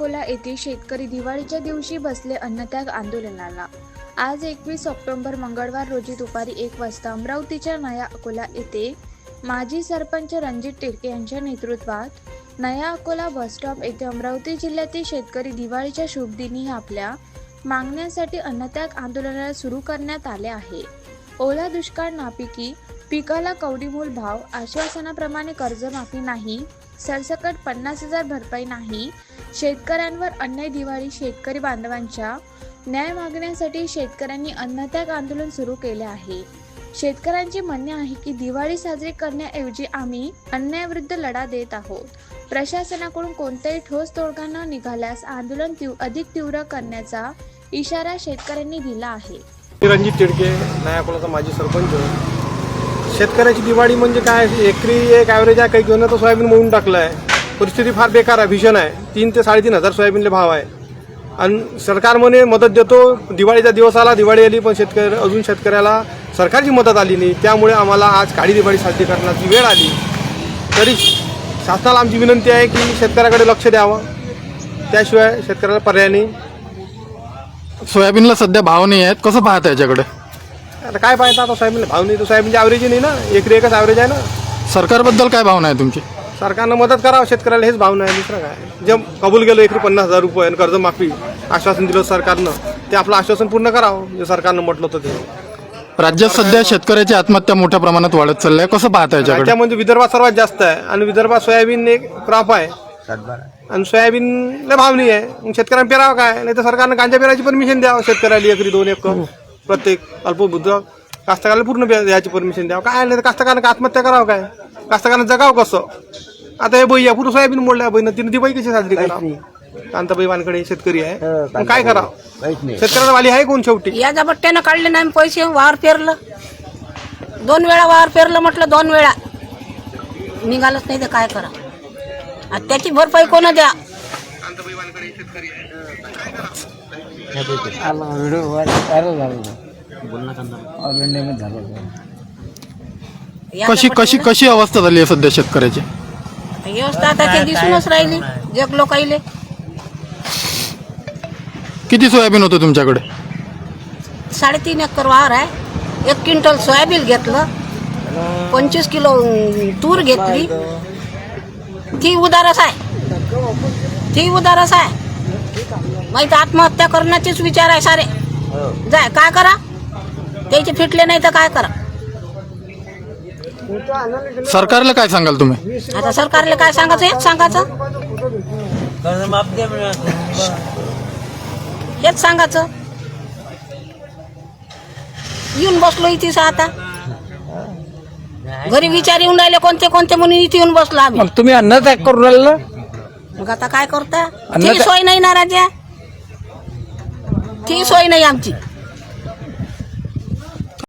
अकोला येथे शेतकरी दिवाळीच्या दिवशी बसले अन्नत्याग आंदोलनाला. आज एकवीस ऑक्टोंबर मंगळवार रोजी दुपारी एक वाजता अमरावतीच्या नया अकोला येथे माजी सरपंच रणजित टिरके यांच्या नेतृत्वात नया अकोला बसस्टॉप येथे अमरावती जिल्ह्यातील शेतकरी दिवाळीच्या शुभदिनी आपल्या मागण्यांसाठी अन्नत्याग आंदोलनाला सुरू करण्यात आले आहे. ओला दुष्काळ नापिकी पिकाला कवडीमूल भाव आश्वासनाप्रमाणे कर्जमाफी नाही सरसकट पन्नास हजार भरपाई नाही शेतकऱ्यांवर अन्याय दिवाळी शेतकरी बांधवांच्या न्याय मागण्यासाठी शेतकऱ्यांनी अन्नत्याग आंदोलन सुरू केले आहे. शेतकऱ्यांचे म्हणणे आहे की दिवाळी साजरी करण्याऐवजी आम्ही अन्यायाविरुद्ध लढा देत आहोत. प्रशासनाकडून कोणताही ठोस तोडगा न निघाल्यास आंदोलन तीव अधिक तीव्र करण्याचा इशारा शेतकऱ्यांनी दिला आहे. रणजित तिडके नायाकोलाचा माजी सरपंच. शेतकऱ्याची दिवाळी म्हणजे काय? एकरी एक ॲव्हरेज आहे काही घेऊन तर सोयाबीन मोडून टाकलं आहे परिस्थिती फार बेकार आहे भीषण आहे. तीन ते साडेतीन हजार सोयाबीनले भाव आहे. आणि सरकार म्हणे मदत देतो. दिवाळीचा दिवस आला दिवाळी आली पण शेतकरी अजून शेतकऱ्याला सरकारची मदत आली नाही. त्यामुळे आम्हाला आज काळी दिवाळी साजरी करण्याची वेळ आली. तरी शासनाला आमची विनंती आहे की शेतकऱ्याकडे लक्ष द्यावं. त्याशिवाय शेतकऱ्याला पर्याय नाही. सोयाबीनला सध्या भाव नाही आहेत. कसं पाहता याच्याकडे? आता काय पाहिजे आता सोयाबीन भाव नाही. तर सोयाबीनची ॲव्हरेज नाही ना? एकरी एकच ॲव्हरेज आहे ना? सरकारबद्दल काय भावना आहे तुमची? सरकारनं मदत करावं शेतकऱ्याला हेच भाव नाही दुसरं काय? जे कबूल केलं एकरी पन्नास हजार रुपये आणि कर्जमाफी आश्वासन दिलं सरकारनं ते आपलं आश्वासन पूर्ण करावं जे सरकारनं म्हटलं होतं ते. राज्यात सध्या शेतकऱ्याची आत्महत्या मोठ्या प्रमाणात वाढत चालल्या आहे. कसं पाहता याच्याकडे? राज्यामध्ये विदर्भात सर्वात जास्त आहे आणि विदर्भात सोयाबीन एक क्रॉप आहे. आणि सोयाबीनला भाव नाही आहे. मग शेतकऱ्यांना पेरावं काय? नाही तर सरकारनं गांजा पेरायची परमिशन द्यावं शेतकऱ्याला एकरी दोन एकर प्रत्येक अल्पबुद्ध कास्तकाराला पूर्ण पे- द्यायची परमिशन द्यावं. काय? नाही तर कास्तकारानं आत्महत्या करावं काय? कास्तकारानं जगावं कसं? आता हे बैया पुढं सोयाबीन मोडल्या बहिणं तिने दिवाळी कशी साजरी करावं? कांताबाई वानकडे शेतकरी आहे. मग काय करावं? शेतकऱ्याला वाली आहे कोण शेवटी? या जबट्ट्यानं काढले नाही पैसे वावर पेरलं. दोन वेळा वावर पेरलं म्हटलं दोन वेळा. निघालच नाही तर काय करा आता त्याची भरपाई कोण द्या? कशी कशी कशी अवस्था झाली आहे सध्या शेतकऱ्याची? व्यवस्था आता ते दिसूनच राहिली? जग लोकाईले किती सोयाबीन होतं तुमच्याकडे? साडेतीन एकर वावर आहे. एक क्विंटल सोयाबीन घेतलं. पंचवीस किलो तूर घेतली. ती उदारच आहे. ती उदारच आहे. माहिती आत्महत्या करण्याचेच विचार आहे सारे. जाय काय करा? त्याचे फिटले नाही तर काय करा? सरकारला काय सांगाल तुम्ही? आता सरकारला काय सांगायचं? हेच सांगायचं. हेच सांगायचं. येऊन बसलो इथेच आता. घरी विचार येऊन राहिले कोणते कोणते म्हणून इथे येऊन बसलो आम्ही. मग तुम्ही अन्नत्याग करून राहिलं मग आता काय करता? ती सोय नाही ना राजा. ती सोय नाही आमची.